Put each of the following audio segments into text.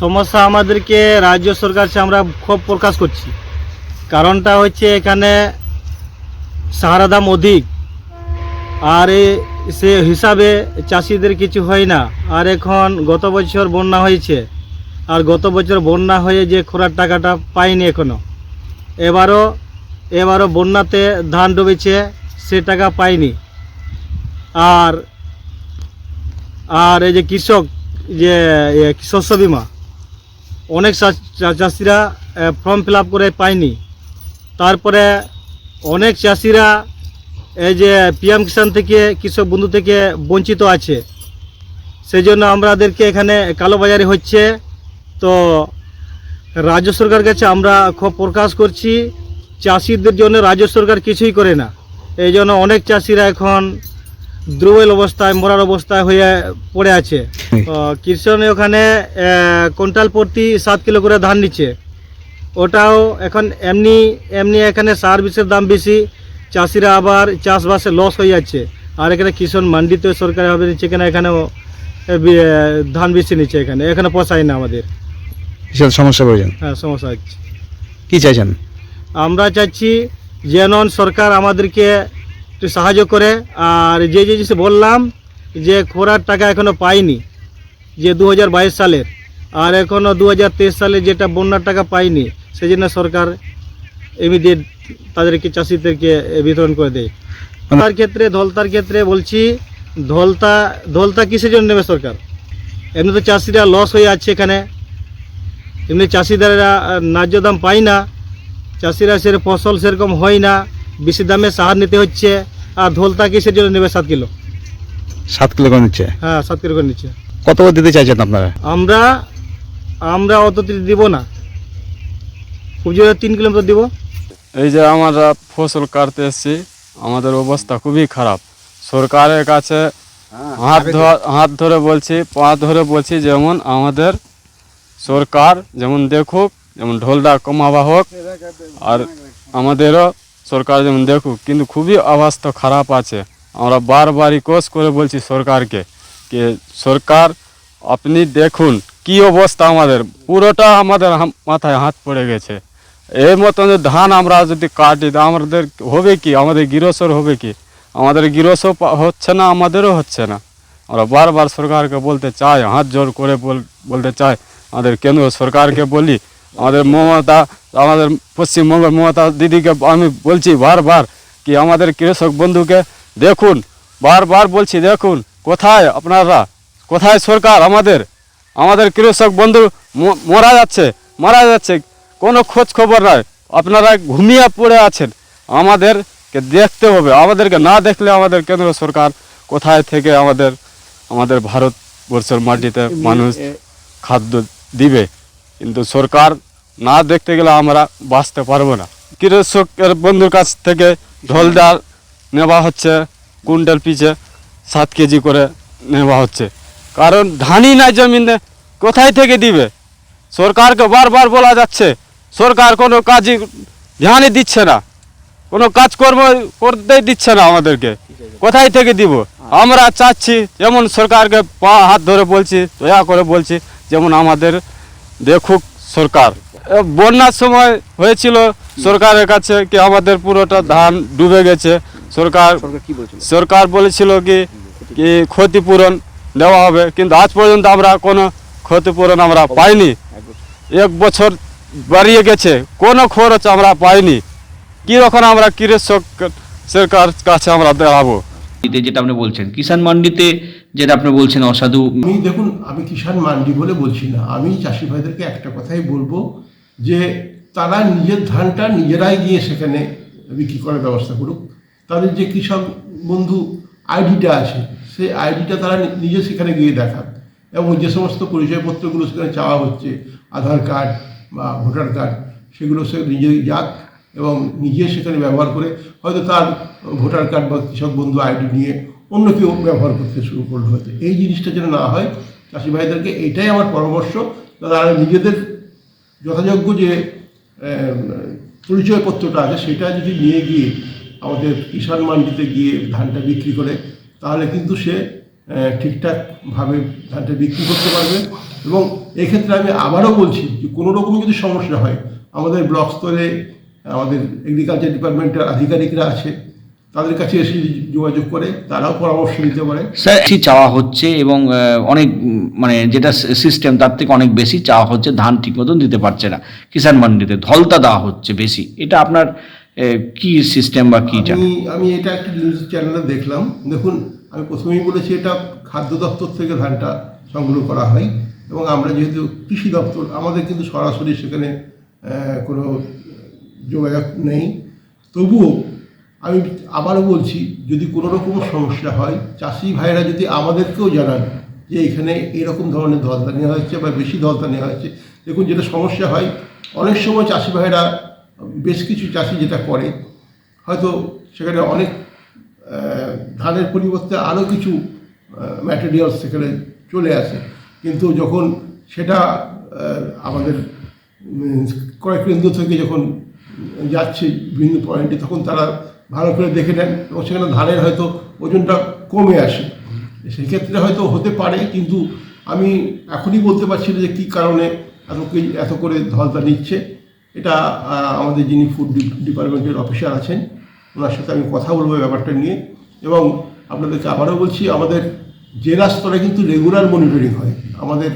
সমস্যা আমাদেরকে রাজ্য সরকার কাছে আমরা খুব প্রকাশ করছি। কারণটা হচ্ছে এখানে সাহারা দাম অধিক। আর সে হিসাবে চাষিদের কিছু হয় না। আর এখন গত বছর বন্যা হয়েছে। আর গত বছর বন্যা হয়ে যে খোরার টাকাটা পাইনি এখনও। এবারও এবারও বন্যাতে ধান ডুবেছে, সে টাকা পাইনি। আর আর এই যে কৃষক যে শস্য বিমা অনেক চাষিরা ফর্ম ফিল করে পায়নি। তারপরে অনেক চাষিরা এই যে পিএম কিষাণ থেকে, কৃষক বন্ধু থেকে বঞ্চিত আছে। সেই জন্য আমাদেরকে এখানে কালোবাজারি হচ্ছে। তো রাজ্য সরকার কাছে আমরা খুব প্রকাশ করছি, চাষিদের জন্য রাজ্য সরকার কিছুই করে না। এই জন্য অনেক চাষিরা এখন দুর্বল অবস্থায় মরার অবস্থায় হয়ে পড়ে আছে। তো কৃষক ওখানে কুইন্টাল প্রতি সাত কিলো করে ধান নিচ্ছে। ওটাও এখন এমনি এমনি এখানে সার বিষের দাম বেশি চাষিরা আবার চাষবাসে লস হয়ে যাচ্ছে। আর এখানে কৃষণ মান্ডিতে সরকারি ভাবে নিচ্ছে কেন এখানেও ধান বেশি নিচ্ছে এখানে। এখানে পোষায় না আমাদের। সমস্যা হ্যাঁ সমস্যা হচ্ছে। কি চাইছেন? আমরা চাচ্ছি যেন সরকার আমাদেরকে একটু সাহায্য করে। আর যে যে জিনিস বললাম, যে খোরার টাকা এখনও পাইনি, যে দু হাজার বাইশ সালের, আর এখনও দু হাজার তেইশ সালে যেটা বন্যার টাকা পাইনি সেই জন্য সরকার ইমিডিয়েট তাদেরকে, চাষিদেরকে বিতরণ করে দেয়। তার ক্ষেত্রে, ধলতার ক্ষেত্রে বলছি, ধলতা ধলতা কিসের জন্য নেবে সরকার? এমনি তো চাষিরা লস হয়ে আছে এখানে। এমনি চাষিদারা ন্যায্য দাম পায় না। চাষিরা সে ফসল সেরকম হয় না। বেশি দামে সার নিতে হচ্ছে আর ধলতা কিসের জন্য নেবে সাত কিলো? সাত কিলো করে নিচ্ছে? হ্যাঁ সাত কিলো করে নিচ্ছে। কত করে দিতে চাইছেন আপনারা? আমরা আমরা অত দিব না। খুব জোরে তিন কিলোমিটার দিব। এই যে আমরা ফসল কাটতে এসেছি আমাদের অবস্থা খুবই খারাপ। সরকারের কাছে হাত ধ- হাত ধরে বলছি পা ধরে বলছি যেমন আমাদের সরকার যেমন দেখুক যেমন ঢোলটা কমাবা হোক আর আমাদেরও সরকার যেমন দেখুক, কিন্তু খুবই অবস্থা খারাপ আছে। আমরা বারবার রিকোয়েস্ট করে বলছি সরকারকে যে, সরকার আপনি দেখুন কি অবস্থা আমাদের। পুরোটা আমাদের মাথায় হাত পড়ে গেছে। এর মতন যে ধান আমরা যদি কাটি, তা আমাদের হবে কি? আমাদের গৃহসর হবে কি? আমাদের গৃহস হচ্ছে না, আমাদেরও হচ্ছে না। আমরা বারবার সরকারকে বলতে চাই, হাত জোর করে বল- বলতে চাই। আমাদের কেন্দ্র সরকারকে বলি আমাদের মমতা আমাদের পশ্চিমবঙ্গের মমতা দিদিকে আমি বলছি বারবার কি আমাদের কৃষক বন্ধুকে দেখুন বারবার বলছি দেখুন কোথায় আপনারা? কোথায় সরকার আমাদের? আমাদের কৃষক বন্ধু মারা যাচ্ছে মারা যাচ্ছে কোনো খোঁজ খবর নাই। আপনারা ঘুমিয়ে পড়ে আছেন। আমাদেরকে দেখতে হবে আমাদেরকে না দেখলে আমাদের কেন্দ্র সরকার কোথায় থেকে আমাদের আমাদের ভারতবর্ষের মাটিতে মানুষ খাদ্য দিবে? কিন্তু সরকার না দেখতে গেলে আমরা বাঁচতে পারব না। কৃষকের বন্ধুর কাছ থেকে ঢোলদার নেওয়া হচ্ছে, কুইন্টাল পিছে সাত কেজি করে নেওয়া হচ্ছে। কারণ ধানই নাই জমিনে, কোথায় থেকে দিবে? সরকারকে বারবার বলা যাচ্ছে, সরকার কোনো কাজই ধ্যানই দিচ্ছে না। কোনো কাজকর্ম করতেই দিচ্ছে না আমাদেরকে। কোথায় থেকে দিব? আমরা চাচ্ছি, যেমন সরকারকে পা, হাত ধরে বলছি, দয়া করে বলছি, যেমন আমাদের দেখুক সরকার। বন্যার সময় হয়েছিল সরকারের কাছে কি আমাদের পুরোটা ধান ডুবে গেছে। সরকার সরকার বলেছিল? কি কি ক্ষতিপূরণ দেওয়া হবে কিন্তু আজ পর্যন্ত আমরা কোনো ক্ষতিপূরণ আমরা পাইনি। এক বছর বাড়িয়ে গেছে কোনো খরচ আমরা পাইনি। কীরকম আমরা কৃষক সরকার কাছে আমরা মান্ডিতে যেটা আপনি বলছেন, কিষাণ মান্ডিতে যেটা আপনি বলছেন, অসাধু আমি দেখুন, আমি কিষাণ মান্ডি বলে বলছি না। আমি চাষি ভাইদেরকে একটা কথাই বলব যে, তারা নিজের ধানটা নিজেরাই গিয়ে সেখানে বিক্রি করার ব্যবস্থা করুক। তাদের যে কৃষক বন্ধু আইডিটা আছে, সেই আইডিটা তারা নিজে সেখানে গিয়ে দেখাক। এবং যে সমস্ত পরিচয়পত্রগুলো সেখানে চাওয়া হচ্ছে, আধার কার্ড বা ভোটার কার্ড, সেগুলো সে নিজে যাক। এবং নিজে সেখানে ব্যবহার করে হয়তো তার ভোটার কার্ড বা কৃষক বন্ধু আইডি নিয়ে অন্য কেউ ব্যবহার করতে শুরু করল হয়তো। এই জিনিসটা যেন না হয়, চাষি ভাইদেরকে এটাই আমার পরামর্শ তারা নিজেদের যথাযোগ্য যে পরিচয়পত্রটা আছে সেটা যদি নিয়ে গিয়ে আমাদের কিষাণ মান্ডিতে গিয়ে ধানটা বিক্রি করে, তাহলে কিন্তু সে ঠিকঠাকভাবে ধানটা বিক্রি করতে পারবে। এবং এক্ষেত্রে আমি আবারও বলছি যে কোনো রকম যদি সমস্যা হয়, আমাদের ব্লক স্তরে আমাদের এগ্রিকালচার ডিপার্টমেন্টের আধিকারিকরা আছে তাদের কাছে এসে যোগাযোগ করে তারাও পরামর্শ নিতে পারে। স্যার বেশি চাওয়া হচ্ছে এবং অনেক মানে যেটা সিস্টেম তার থেকে অনেক বেশি চাওয়া হচ্ছে ধান ঠিক মতন দিতে পারছে না। কিষাণ মান্ডিতে ধলতা দেওয়া হচ্ছে বেশি। এটা আপনার কি সিস্টেম বা কি আমি আমি এটা একটা নিউজ চ্যানেলে দেখলাম। দেখুন আমি প্রথমেই বলেছি এটা খাদ্য দপ্তর থেকে ধানটা সংগ্রহ করা হয় এবং আমরা যেহেতু কৃষি দপ্তর আমাদের কিন্তু সরাসরি সেখানে কোনো যোগাযোগ নেই। তবুও আমি আবারও বলছি, যদি কোনো রকম সমস্যা হয়, চাষি ভাইরা যদি আমাদেরকেও জানান যে এখানে এরকম ধরনের ধলতা নেওয়া হচ্ছে বা বেশি ধলতা নেওয়া হচ্ছে দেখুন যেটা সমস্যা হয়, অনেক সময় চাষি ভাইরা বেশ কিছু চাষি যেটা করে, হয়তো সেখানে অনেক ধানের পরিবর্তে আরও কিছু ম্যাটেরিয়ালস সেখানে চলে আসে। কিন্তু যখন সেটা আমাদের ক্রয় কেন্দ্র থেকে যখন যাচ্ছে বিভিন্ন পয়েন্টে তখন তারা ভালো করে দেখে নেন এবং সেখানে ধানের হয়তো ওজনটা কমে আসে। সেই ক্ষেত্রে হয়তো হতে পারে, কিন্তু আমি এখনই বলতে পারছি না যে কী কারণে এত এত করে ধলতা নিচ্ছে। এটা আমাদের যিনি ফুড ডিপার্টমেন্টের অফিসার আছেন, ওনার সাথে আমি কথা বলব ব্যাপারটা নিয়ে। এবং আপনাদেরকে আবারও বলছি, আমাদের জেলা স্তরে কিন্তু রেগুলার মনিটরিং হয়। আমাদের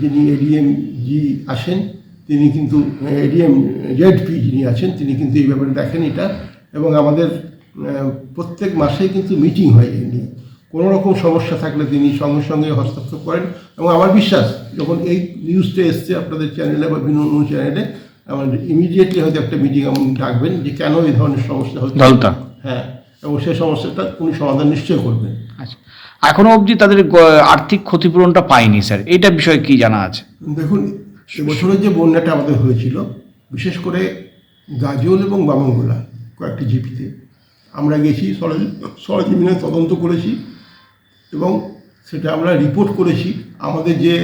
যিনি এডিএম জি আসেন তিনি কিন্তু এডিএম জেডপি যিনি আছেন তিনি কিন্তু এই ব্যাপারে দেখেন এটা। এবং আমাদের প্রত্যেক মাসেই কিন্তু মিটিং হয় এই নিয়ে। কোনো রকম সমস্যা থাকলে তিনি সঙ্গে সঙ্গে হস্তক্ষেপ করেন। এবং আমার বিশ্বাস যখন এই নিউজটা এসছে আপনাদের চ্যানেলে বা বিভিন্ন অন্য চ্যানেলে আমার ইমিডিয়েটলি হয়তো একটা মিটিং এমন ডাকবেন যে কেন এই ধরনের সমস্যা হচ্ছে। হ্যাঁ এবং সেই সমস্যাটা উনি সমাধান নিশ্চয় করবেন। আচ্ছা। এখনও অবধি তাদের আর্থিক ক্ষতিপূরণটা পায়নি স্যার। এইটা বিষয়ে কি জানা আছে? দেখুন এবছরের যে বন্যাটা আমাদের হয়েছিল, বিশেষ করে গাজল এবং বামনগোলা কয়েকটি জিপিতে, আমরা গেছি সরজ সরজমিনে তদন্ত করেছি এবং সেটা আমরা রিপোর্ট করেছি। আমাদের যে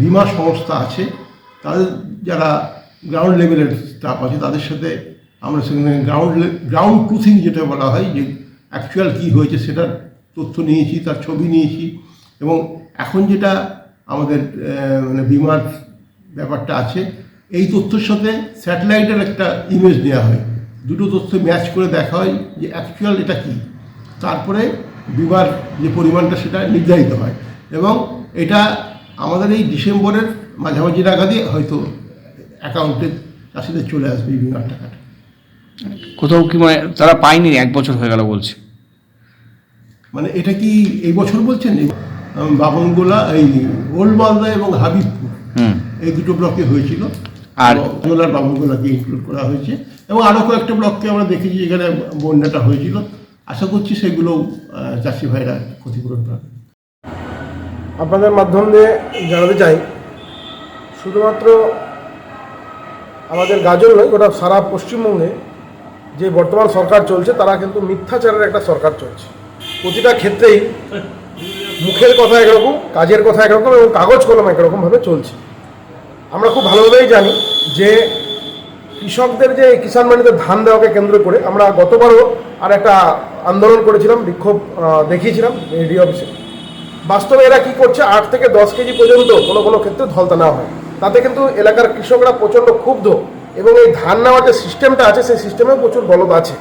বিমা সংস্থা আছে তাদের যারা গ্রাউন্ড লেভেলের স্টাফ আছে, তাদের সাথে আমরা সেখানে গ্রাউন্ড গ্রাউন্ড ট্রুথিং যেটা বলা হয়, যে অ্যাকচুয়াল কী হয়েছে সেটার তথ্য নিয়েছি, তার ছবি নিয়েছি এবং এখন যেটা আমাদের মানে বিমার ব্যাপারটা আছে। এই তথ্যের সাথে স্যাটেলাইটের একটা ইমেজ দেওয়া হয়। দুটো তথ্য ম্যাচ করে দেখা হয় যে অ্যাকচুয়াল এটা কী। তারপরে বিমার যে পরিমাণটা সেটা নির্ধারিত হয়। এবং এটা আমাদের এই ডিসেম্বরের মাঝামাঝি নাগাদই হয়তো অ্যাকাউন্টে চাষিদের চলে আসবে এই বিমার টাকাটা। কোথাও কি মানে তারা পায়নি? এক বছর হয়ে গেল বলছে। মানে এটা কি এই বছর বলছেন? বাবনগোলা এই ওল্ড মালদা এবং হাবিবপুর হুম। এই দুটো ব্লকে হয়েছিল। আর- বাবনগোলার বাবনগোলাকে ইনক্লুড করা হয়েছে। এবং আরও কয়েকটা ব্লককে আমরা দেখেছি যেখানে বন্যাটা হয়েছিল। আশা করছি সেগুলো চাষি ভাইরা ক্ষতিপূরণ পাবে। আপনাদের মাধ্যম দিয়ে জানাতে চাই শুধুমাত্র আমাদের গাজল নয় গোটা সারা পশ্চিমবঙ্গে যে বর্তমান সরকার চলছে তারা কিন্তু মিথ্যাচারের একটা সরকার চলছে। প্রতিটা ক্ষেত্রেই মুখের কথা একরকম, কাজের কথা একরকম এবং কাগজ কলম একরকমভাবে চলছে। আমরা খুব ভালোভাবেই জানি যে কৃষকদের যে কিষাণ মান্ডিতে ধান দেওয়াকে কেন্দ্র করে আমরা গতবারও আর একটা আন্দোলন করেছিলাম, বিক্ষোভ দেখিয়েছিলাম এডি অফিসে। বাস্তবে এরা কি করছে, আট থেকে দশ কেজি পর্যন্ত কোনো কোনো ক্ষেত্রে ধলতা নেওয়া হয়। তাতে কিন্তু এলাকার কৃষকরা প্রচণ্ড ক্ষুব্ধ এবং এই ধান নেওয়ার যে সিস্টেমটা আছে, সেই সিস্টেমেও প্রচুর গলদ আছে।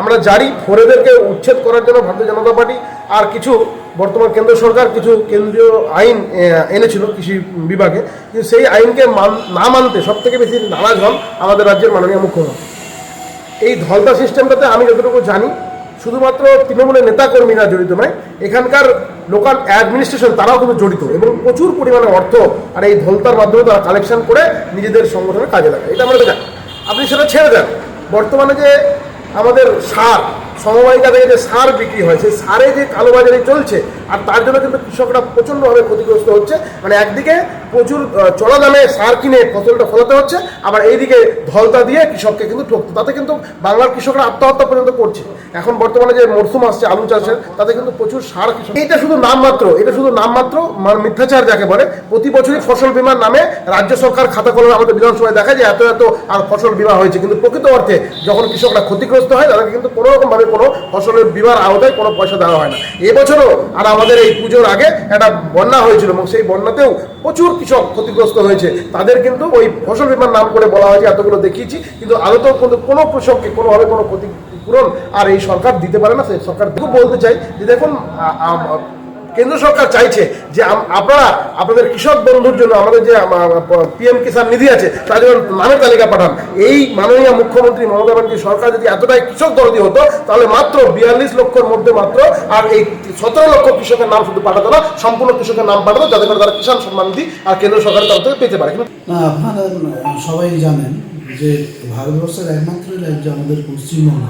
আমরা জানি ফোরেদেরকে উচ্ছেদ করার জন্য ভারতীয় জনতা পার্টি আর কিছু বর্তমান কেন্দ্র সরকার, কিছু কেন্দ্রীয় আইন এনেছিল কৃষি বিভাগে। কিন্তু সেই আইনকে মান, না মানতে সব থেকে বেশি নারাজ হন আমাদের রাজ্যের মাননীয় মুখ্যমন্ত্রী। এই ধলতা সিস্টেমটাতে আমি যতটুকু জানি, শুধুমাত্র তৃণমূলের নেতাকর্মীরা জড়িত নয়, এখানকার লোকাল অ্যাডমিনিস্ট্রেশন তারাও কিন্তু জড়িত এবং প্রচুর পরিমাণে অর্থ আর এই ধলতার মাধ্যমে তারা কালেকশন করে নিজেদের সংগঠনে কাজে লাগায়। এটা আমরা জানি। আপনি সেটা ছেড়ে দেন। বর্তমানে যে আমাদের সার সমবায়িকা থেকে যে সার বিক্রি হয়, সেই সারে যে কালোবাজারি চলছে, আর তার জন্য কিন্তু কৃষকরা প্রচণ্ডভাবে ক্ষতিগ্রস্ত হচ্ছে। মানে একদিকে প্রচুর চড়া দামে সার কিনে ফসলটা ফলাতে হচ্ছে, আবার এইদিকে ধলতা দিয়ে কৃষককে কিন্তু ঠকতে তাতে কিন্তু বাংলার কৃষকরা আত্মহত্যা পর্যন্ত করছে। এখন বর্তমানে যে মরশুম আসছে, আলু চাষের, তাতে কিন্তু প্রচুর সার কৃষক এটা শুধু নামমাত্র, এটা শুধু নামমাত্র মানে মিথ্যাচার যাকে বলে। প্রতি বছরই ফসল বিমার নামে রাজ্য সরকার খাতা কলমে আমাদের বিধানসভায় দেখা যায় এত এত আর ফসল বিমা হয়েছে। কিন্তু প্রকৃত অর্থে যখন কৃষকরা ক্ষতিগ্রস্ত হয়, তাদেরকে কিন্তু কোনো রকমভাবে কোনো ফসলের বিমার আওতায় কোনো পয়সা দেওয়া হয় না। এবছরও, আর আমাদের এই পুজোর আগে একটা বন্যা হয়েছিল এবং সেই বন্যাতেও প্রচুর কৃষক ক্ষতিগ্রস্ত হয়েছে। তাদের কিন্তু ওই ফসল বিমার নাম করে বলা হয়েছে, এতগুলো দেখিয়েছি। কিন্তু আদতেও কিন্তু কোনো কৃষককে কোনোভাবে কোনো ক্ষতি পূরণ আর এই সরকার দিতে পারে না, সেই সরকার বলতে চাই যে দেখুন কেন্দ্র সরকার চাইছে যে আপনারা, আপনাদের কৃষক বন্ধুর জন্য আমাদের যে পিএম কিষাণ নিধি আছে, তার জন্য নামের তালিকা পাঠান। এই মাননীয় মুখ্যমন্ত্রী মমতা ব্যানার্জি সরকার যদি এতটাই কৃষক দরদি হতো, তাহলে মাত্র বিয়াল্লিশ লক্ষর মধ্যে মাত্র আর এই সতেরো লক্ষ কৃষকের নাম শুধু পাঠাতো না, সম্পূর্ণ কৃষকের নাম পাঠাতো, যাতে করে তারা কিষাণ সম্মান নিধি আর কেন্দ্র সরকারের তরফ থেকে পেতে পারে। না, আপনারা সবাই জানেন যে ভারতবর্ষের একমাত্র রাজ্য আমাদের পশ্চিমবঙ্গ।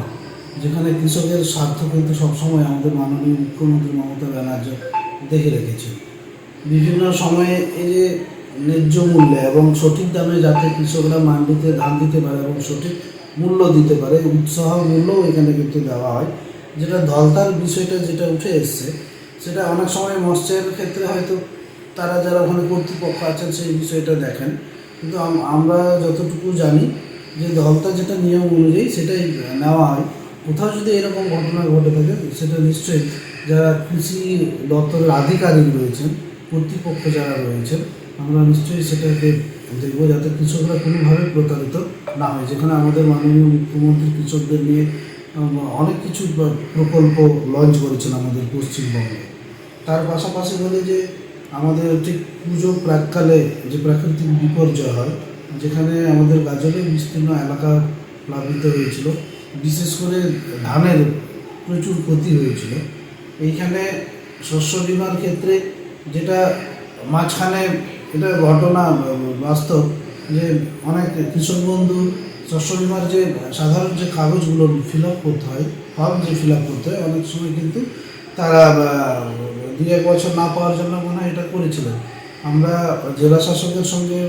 যেখানে কৃষকের স্বার্থ কিন্তু সবসময় আমাদের মাননীয় মুখ্যমন্ত্রী মমতা ব্যানার্জি দেখে রেখেছে। বিভিন্ন সময়ে এই যে ন্যায্য মূল্যে এবং সঠিক দামে যাতে কৃষকরা মান্ডিতে ধান দিতে পারে এবং সঠিক মূল্য দিতে পারে, উৎসাহ মূল্যও এখানে কিন্তু দেওয়া হয়। যেটা ধলতার বিষয়টা যেটা উঠে এসছে, সেটা অনেক সময় মৎস্যের ক্ষেত্রে হয়তো তারা যারা ওখানে কর্তৃপক্ষ আছেন সেই বিষয়টা দেখেন। কিন্তু আমরা যতটুকু জানি যে দলটা যেটা নিয়ম অনুযায়ী সেটাই নেওয়া হয়। কোথাও যদি এরকম ঘটনা ঘটে থাকে, সেটা নিশ্চয়ই যারা কৃষি দপ্তরের আধিকারিক রয়েছেন, কর্তৃপক্ষ যারা রয়েছেন, আমরা নিশ্চয়ই সেটাকে দেখব যাতে কৃষকরা কোনোভাবে প্রতারিত না হয়। যেখানে আমাদের মাননীয় মুখ্যমন্ত্রী কৃষকদের নিয়ে অনেক কিছু প্রকল্প লঞ্চ করেছেন আমাদের পশ্চিমবঙ্গে। তার পাশাপাশি বলে যে, আমাদের ঠিক পুজো প্রাককালে যে প্রাকৃতিক বিপর্যয় হয়, যেখানে আমাদের গাজলে বিস্তীর্ণ এলাকা প্লাবিত হয়েছিল বিশেষ করে ধানের প্রচুর ক্ষতি হয়েছিল। এইখানে শস্য বিমার ক্ষেত্রে যেটা মাঝখানে এটা ঘটনা বাস্তব যে অনেক কৃষক বন্ধু শস্য বিমার যে সাধারণ যে কাগজগুলো ফিল আপ করতে হয় ফর্ম যে ফিল আপ করতে হয়, অনেক সময় কিন্তু তারা দুই এক বছর না পাওয়ার জন্য মনে হয় এটা করেছিলেন। আমরা জেলা শাসকের সঙ্গে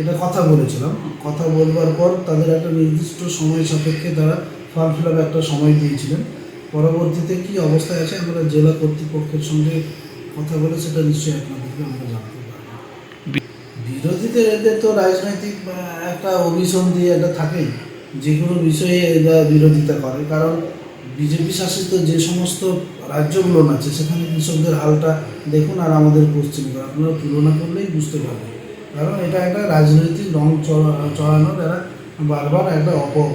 এটা কথা বলেছিলাম। কথা বলবার পর তাদের একটা নির্দিষ্ট সময় সাপেক্ষে তারা ফর্ম ফিল আপ একটা সময় দিয়েছিলেন। পরবর্তীতে কি অবস্থায় আছে? আমরা জেলা কর্তৃপক্ষের সঙ্গে কথা বলে সেটা নিশ্চয়ই আপনাদেরকে আমরা জানতে পারব। বিরোধীদের এদের তো রাজনৈতিক একটা অভিসন্ধি একটা থাকেই যে কোনো বিষয়ে এরা বিরোধিতা করে। কারণ বিজেপি শাসিত যে সমস্ত রাজ্যগুলো আছে, সেখানে কৃষকদের হালটা দেখুন আর আমাদের পশ্চিমবঙ্গ আপনারা তুলনা করলেই বুঝতে পারবেন। কারণ এটা একটা রাজনৈতিক রং চড়া- চড়ানোর এরা বারবার একটা অপ